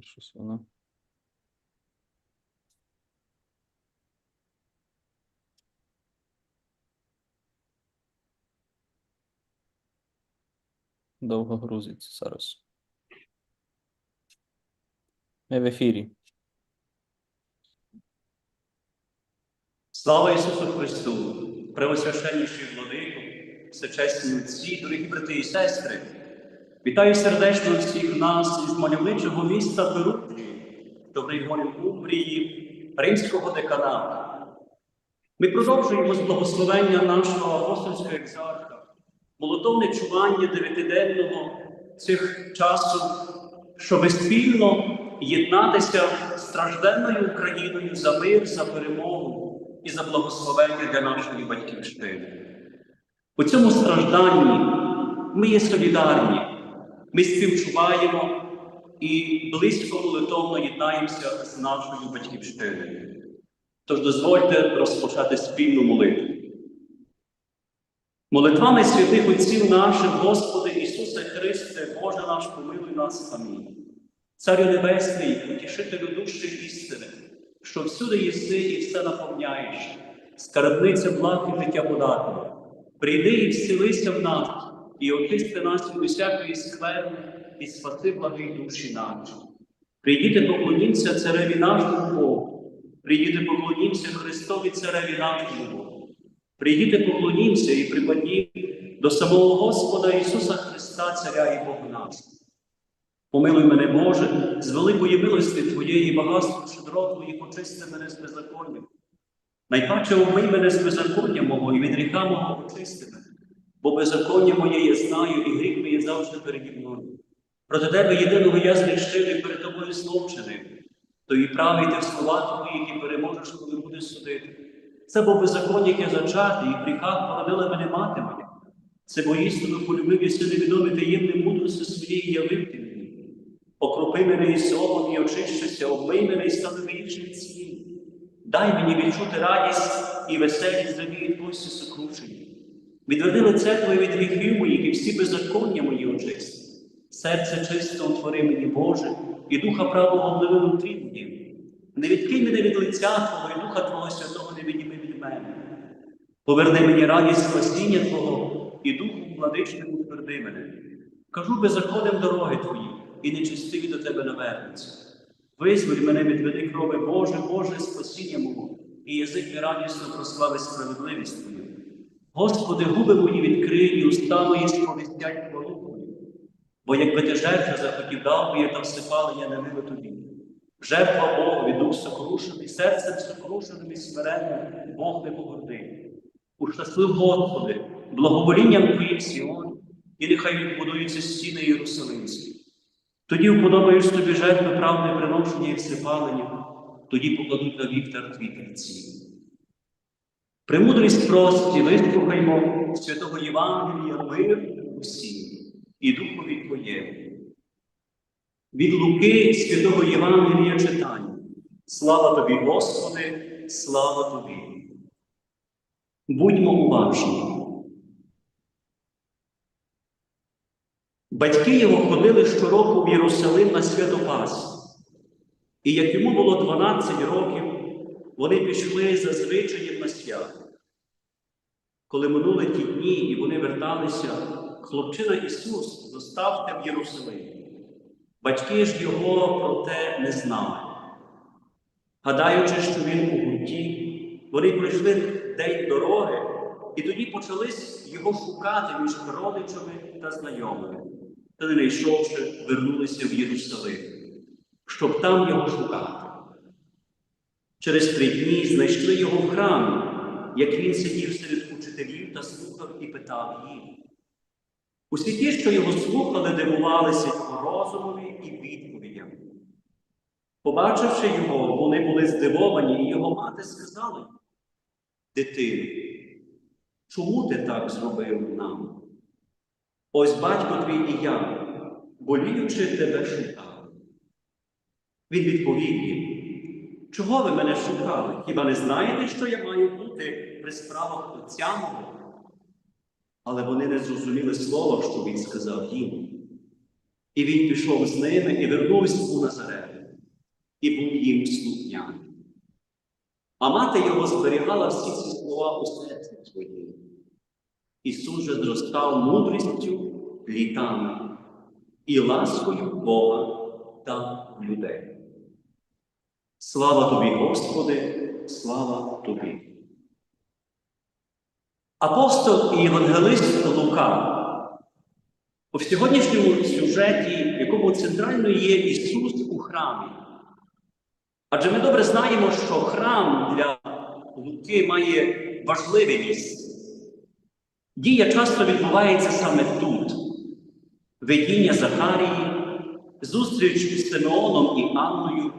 Щось воно. Довго грузиться зараз. Ми в ефірі. Слава Ісусу Христу, Преосвященніший владику, всечесні отці, дорогі брати і сестри. Вітаю сердечно всіх нас із мальовничого міста Перуджі, регіоні Умбрії, Римського деканату. Ми продовжуємо з благословення нашого апостольського екзарха, молотовне чування дев'ятиденного цих часу, щоб спільно єднатися з стражденною Україною за мир, за перемогу і за благословення для нашої батьківщини. У цьому стражданні ми є солідарні, ми співчуваємо і близько молитовно єднаємося з нашою батьківщиною. Тож дозвольте розпочати спільну молитву. Молитвами святих Отців наших, Господи Ісусе Христе, Боже наш, помилуй нас. Амінь. Царю Небесний, утішителю душі істини, що всюди єси і все наповняєш, скарбниця благ і життя податна. Прийди і вселися в нас, і очисти нас від усякої скверни, і спаси благі душі наші. Прийдіте, поклонімося цареві нашому Богу, прийдіте, поклонімося Христові цареві нашому Богу. Прийдіте, поклонімося і припадім до самого Господа Ісуса Христа, Царя і Бога нашого. Помилуй мене, Боже, з великої милости Твоєї багатства щедро Твоїх очисти мене з беззаконня. Найпаче умий мене з беззаконня мого і від гріха мого очисти мене, бо беззаконня моє я знаю, і гріх мій є завжди переді мною. Проти тебе єдиного я і перед тобою знов чинив. То і правий ти в слова твої, які переможеш, коли будеш судити. Це бо беззаконня, яке зачати, і в гріхах породила мене мати моя. Це бо істину полюбив і сини відомі таємним мудрості своєї явив ти мені. Окропи мене і солом, і очищуся, обмий мене і стану більшим цінним. Дай мені відчути радість і веселість землі від Босі сокрушені. Відверни лице Твоє від гріхів моїх і всі беззаконня мої очисти. Серце чисто утвори мені, Боже, і духа правого обливи внутрі моїм. Не відкинь мене від лиця Твого і Духа Твого Святого не відніми від мене. Поверни мені радість спасіння Твого і Духом владичним утверди мене. Кажу беззаконням дороги Твої, і нечистиві до Тебе навернуться. Визволь мене від вини крови, Боже, Боже, спасіння мого, і язик мій радісно прослави справедливість Твою. Господи, губи мої відкрий, і уста мої сповістять хвалу Твою. Бо якби ти жертви захотів дав, я та всипалення не мило тобі. Жертва Богові, дух сокрушений, серцем сокрушеним і смиренним, Бог не погордий. Ущаслив Господи, благоволінням Твоїм Сіон, і нехай відбудуються стіни Єрусалимські. Тоді вподобаєш тобі жертви правне приношення і всипалення, тоді покладуть на вівтар твій тельці. Премудрість прості, вислухаймо святого Євангелія мир усім і Духові Твоєму. Від Луки святого Євангелія читання. Слава тобі, Господи, слава тобі. Будьмо уважні. Батьки його ходили щороку в Єрусалим на свято Пасхи. І як йому було 12 років, вони пішли за звичаєм на свято. Коли минули ті дні і вони верталися, хлопчина Ісус достався в Єрусалим. Батьки ж його про те не знали. Гадаючи, що він у гурті, вони пройшли день дороги, і тоді почались його шукати між родичами та знайомими. Та не знайшовши, вернулися в Єрусалим, щоб там його шукати. Через три дні знайшли його в храмі, як він сидів серед учителів та слухав і питав їх. Усі ті, що його слухали, дивувалися його розумові і відповідям. Побачивши його, вони були здивовані, і його мати сказала йому, дитину, чому ти так зробив нам? Ось батько твій і я, боліючи тебе шукали. Він відповів їм, чого ви мене шукали? Хіба не знаєте, що я маю бути при справах отця мого? Але вони не зрозуміли слова, що він сказав їм. І він пішов з ними і вернувся у Назарет, і був їм слухняний. А мати його зберігала всі ці слова у серці своїй. Ісус же зростав мудрістю літами і ласкою Бога та людей. Слава тобі, Господи, слава тобі. Апостол і євангелист Лука у сьогоднішньому сюжеті, якому центральною є Ісус у храмі. Адже ми добре знаємо, що храм для Луки має важливе місце. Дія часто відбувається саме тут. Видіння Захарії, зустріч з Симеоном і Анною.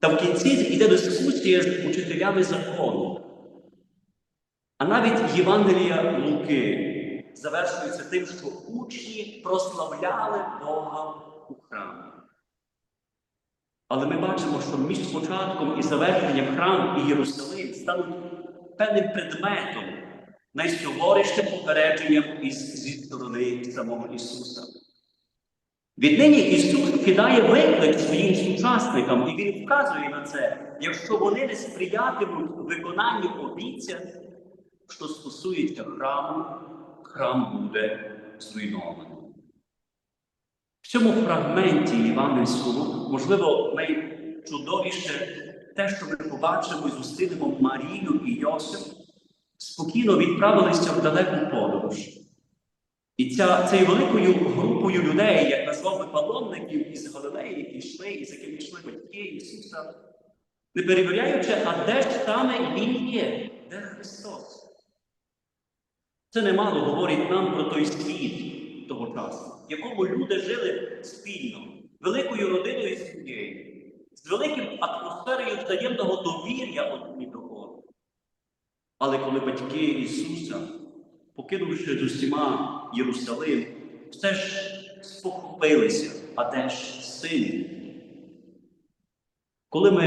Та в кінці йде дискусія з учителями закону. А навіть Євангелія Луки завершується тим, що учні прославляли Бога у храмі. Але ми бачимо, що між початком і завершенням храм і Єрусалим стануть певним предметом, найсуворішим попередженням із зі сторони самого Ісуса. Віднині Ісус кидає виклик своїм сучасникам, і Він вказує на це, якщо вони не сприятимуть виконанню обіцянь, що стосується храму, храм буде зруйнований. В цьому фрагменті Євангельському, можливо, найчудовіше те, що ми побачимо і зустрінемо Марію і Йосип, спокійно відправилися в далеку подорож. І ця, цією великою групою людей, як назвав би паломників із Галилеї, які йшли, і з якими йшли батьки Ісуса, не перевіряючи, а де ж саме Він є, де Христос. Це немало говорить нам про той світ того часу, в якому люди жили спільно, великою родиною сім'єю, з великим атмосферою взаємного довір'я одні до одного. Але коли батьки Ісуса, покинувши з усіма Єрусалим, все ж спохопилися, а де ж син? Коли ми,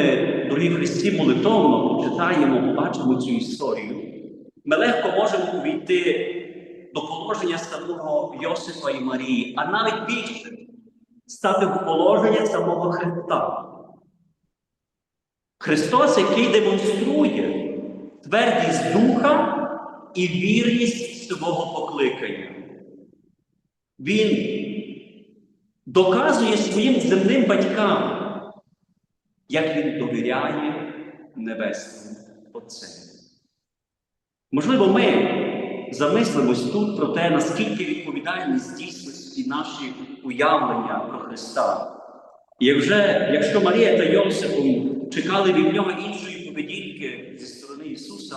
дорогі Христі, молитовно почитаємо, побачимо цю історію, ми легко можемо увійти до положення самого Йосифа і Марії, а навіть більше стати в положення самого Христа. Христос, який демонструє твердість духа і вірність свого покликання. Він доказує своїм земним батькам, як він довіряє Небесному Отцеві. Можливо, ми замислимось тут про те, наскільки відповідальні з дійсності наші уявлення про Христа. І вже, якщо Марія та Йосипом чекали від нього іншої поведінки зі сторони Ісуса,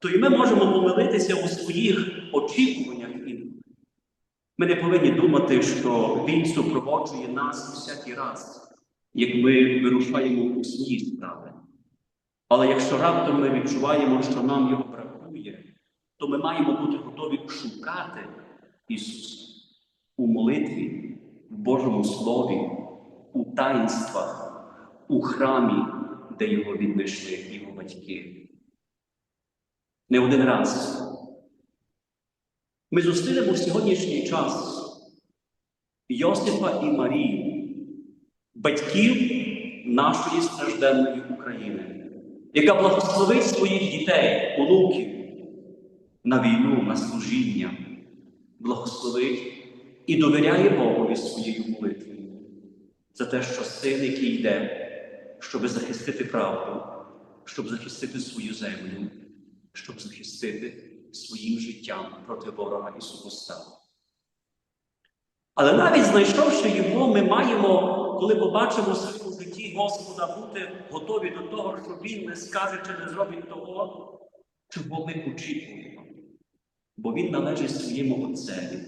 то і ми можемо помилитися у своїх очікуваннях інколи. Ми не повинні думати, що Він супроводжує нас всякий раз, як ми вирушаємо у свої справи. Але якщо раптом ми відчуваємо, що нам його бракує, то ми маємо бути готові шукати Ісуса у молитві, в Божому Слові, у таїнствах, у храмі, де його віднайшли його батьки. Не один раз. Ми зустрінемо в сьогоднішній час Йосипа і Марію, батьків нашої стражденної України, яка благословить своїх дітей, онуків на війну, на служіння, благословить і довіряє Богові своєю молитвою за те, що син, який йде, щоб захистити правду, щоб захистити свою землю, щоб захистити своїм життям проти ворога і супостава. Але навіть знайшовши його, ми маємо, коли побачимо в своєму житті Господа, бути готові до того, що Він не скаже чи не зробить того, чого ми очікуємо. Бо Він належить своєму Отцеві.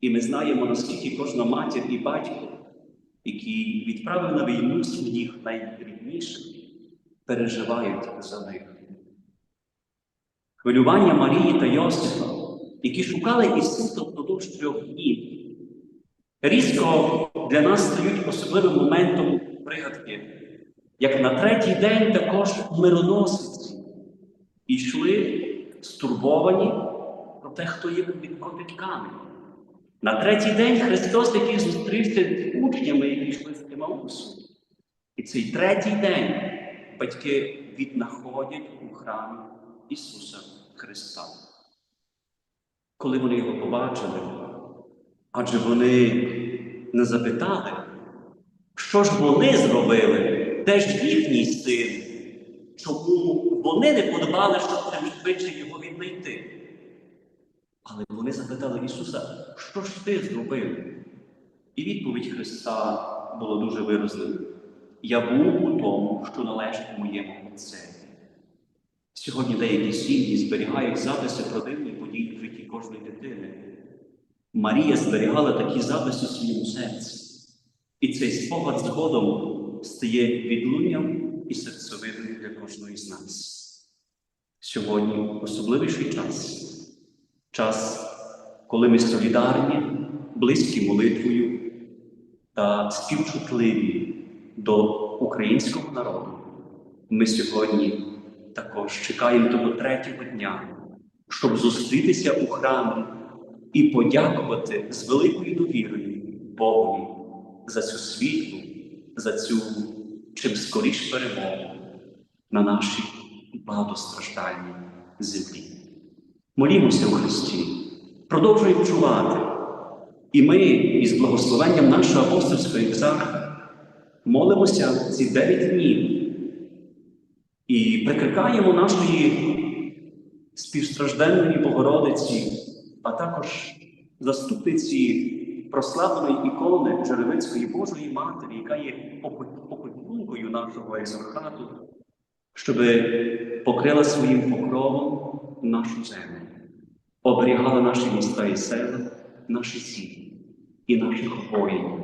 І ми знаємо, наскільки кожна матір і батько, які відправив на війну своїх найрідніших, переживають за них. Хвилювання Марії та Йосифа, які шукали Ісуса впродовж трьох днів, різко для нас стають особливим моментом пригадки, як на третій день також мироносиці йшли стурбовані про те, хто є під копітками. На третій день Христос, який зустрівся з учнями, які йшли з Емаусу. І цей третій день батьки віднаходять у храмі Ісуса Христа. Коли вони його побачили, адже вони не запитали, що ж вони зробили, де ж їхній син, чому вони не подбали, щоб чим швидше його віднайти. Але вони запитали Ісуса, що ж ти зробив? І відповідь Христа була дуже виразною. Я був у тому, що належить моєму Отцеві. Сьогодні деякі сім'ї зберігають записи про дивні події в житті кожної дитини. Марія зберігала такі записи у своєму серці. І цей спогад згодом стає відлунням і серцевиною для кожної з нас. Сьогодні особливіший час. Час, коли ми солідарні, близькі молитвою та співчутливі до українського народу. Ми сьогодні також чекаємо того третього дня, щоб зустрітися у храмі і подякувати з великою довірою Богові за цю світлу, за цю чим скоріш перемогу на нашій багатостраждальній землі. Молімося у Христі, продовжуємо чувати. І ми із благословенням нашого апостольського екзарха молимося ці дев'ять днів і прикликаємо нашої співстражденної Богородиці, а також заступниці прославленої ікони Жеребецької Божої Матері, яка є опікункою нашого екзархату, щоб покрила своїм покровом нашу землю, оберігала наші міста і села, наші сім'ї і наших воїнів.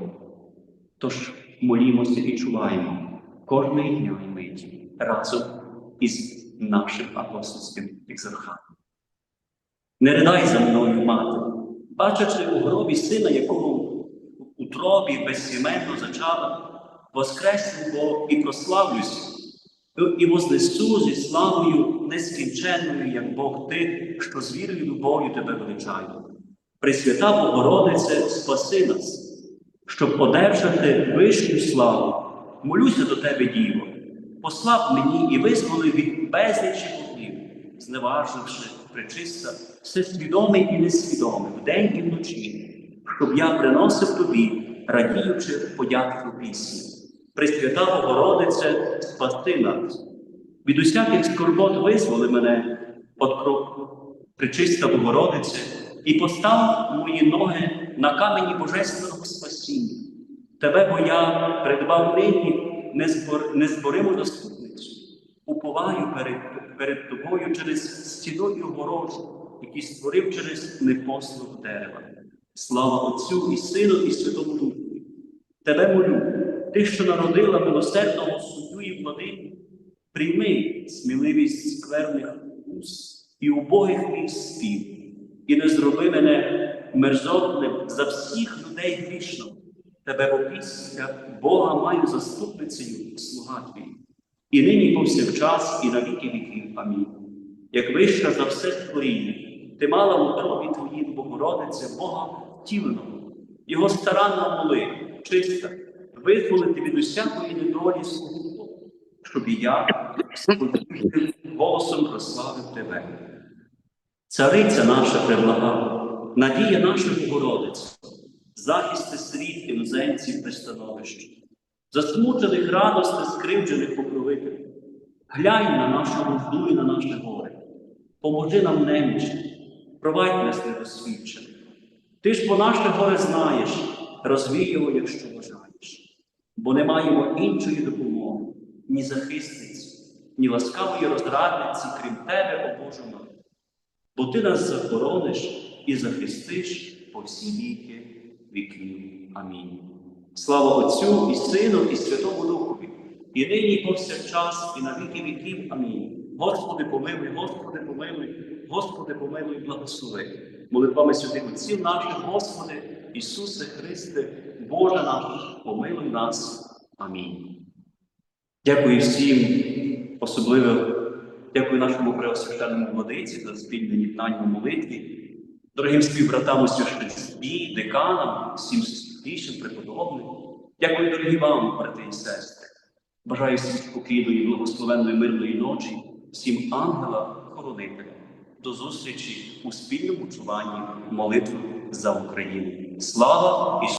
Тож молімося і чуваємо кожної дня і миті разом із нашим апостольським екзархатом. Не ридай за мною, мати, бачачи у гробі сина, якого в утробі безсіменно зачала, воскресну Бог і прославлюся, і вознесу зі славою нескінченною, як Бог ти, що з вірою любов'ю тебе величаю. Пресвята Богородице, спаси нас, щоб одержати вищу славу. Молюся до тебе, Діво, послав мені і визволи від безлічі вогнів, зневаживши причиста, все свідоме і несвідоме, вдень і вночі, щоб я приносив тобі, радіючи подяку пісні. Пресвята Богородице, спаси нас. Від усяких скорбот визволи мене от кроку, причиста Богородице, і постав мої ноги на камені Божественного спасіння. Тебе, бо я придбав нині незборимо доступницю. Уповаю перед, перед тобою через стіну і огорожу, які створив через непослух дерева. Слава Отцю і Сину, і Святому Духу. Тебе молю, ти, що народила милосердного суддю і владику, прийми сміливість скверних уст і убогих мій спів, і не зроби мене мерзотним за всіх людей грішно. Тебе опісля Бога маю заступницею слуга твій, і нині повсякчас, і на віки віків. Амінь. Як вища за все створіння, ти мала у тробі твоїм Богородице Бога втіленого, його старанно моли, чиста, визволити від усякої недолі свого, щоб і я сподівався голосом прославив тебе. Цариця наша преблага, надія наша Богородиця, захисти срід іноземців без становища, засмучених радости, скривджених покровителів. Глянь на нашу нужду і на наше горе, поможи нам немічним, провадь нас недосвідчених. Ти ж по наше горе знаєш, розвій його, якщо бажаєш, бо не маємо іншої допомоги, ні захисниці, ні ласкавої розрадниці, крім тебе, о мати. Бо ти нас захорониш і захистиш по всі віки віків. Амінь. Слава Отцю і Сину, і Святому Духові, і нині, і повсякчас, і на віки віків. Амінь. Господи, помилуй, Господи, помилуй, Господи, помилуй, благослови. Молитвами святих Отців наших, Господи, Ісусе Христе, Боже наш, помилуй нас. Амінь. Дякую всім, особливо дякую нашому преосвященному владиці за спільне єднання молитві. Дорогим співбратам у священстві, деканам, всім святішим, преподобним. Дякую, дорогі вам, брати і сестри. Бажаю всім спокійної, благословенної, мирної ночі, всім ангела-хоронителя. До зустрічі у спільному чуванні молитви за Україну. Слава Ісусу!